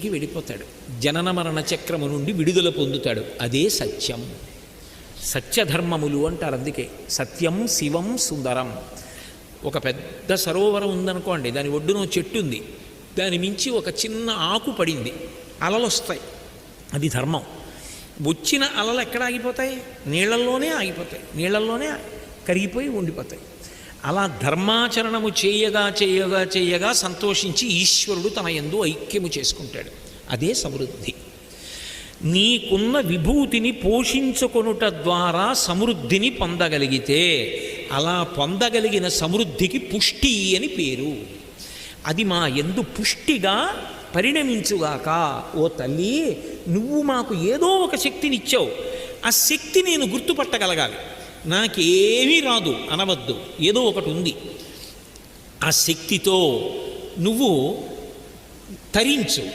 కి వెళ్ళిపోతాడు. జనన మరణ చక్రము నుండి విడుదల పొందుతాడు. అదే సత్యం. సత్యధర్మములు అంటారు అందుకే. సత్యం శివం సుందరం. ఒక పెద్ద సరోవరం ఉందనుకోండి దాని ఒడ్డున చెట్టు ఉంది. దాని మించి ఒక చిన్న ఆకు పడింది. అలలు వస్తాయి. అది ధర్మం. వచ్చిన అలలు ఎక్కడ ఆగిపోతాయి? నీళ్ళల్లోనే ఆగిపోతాయి. నీళ్ళల్లోనే కరిగిపోయి ఉండిపోతాయి. అలా ధర్మాచరణము చేయగా చేయగా చేయగా సంతోషించి ఈశ్వరుడు తన ఎందు ఐక్యము చేసుకుంటాడు. అదే సమృద్ధి. నీకున్న విభూతిని పోషించుకొనుట ద్వారా సమృద్ధిని పొందగలిగితే అలా పొందగలిగిన సమృద్ధికి పుష్టి అని పేరు. అది మా ఎందు పుష్టిగా పరిణమించుగాక ఓ తల్లి నువ్వు మాకు ఏదో ఒక శక్తినిచ్చావు. ఆ శక్తి నేను గుర్తుపట్టగలగాలి. నాకేమీ రాదు అనవద్దు. ఏదో ఒకటి ఉంది. ఆ శక్తితో నువ్వు తరించు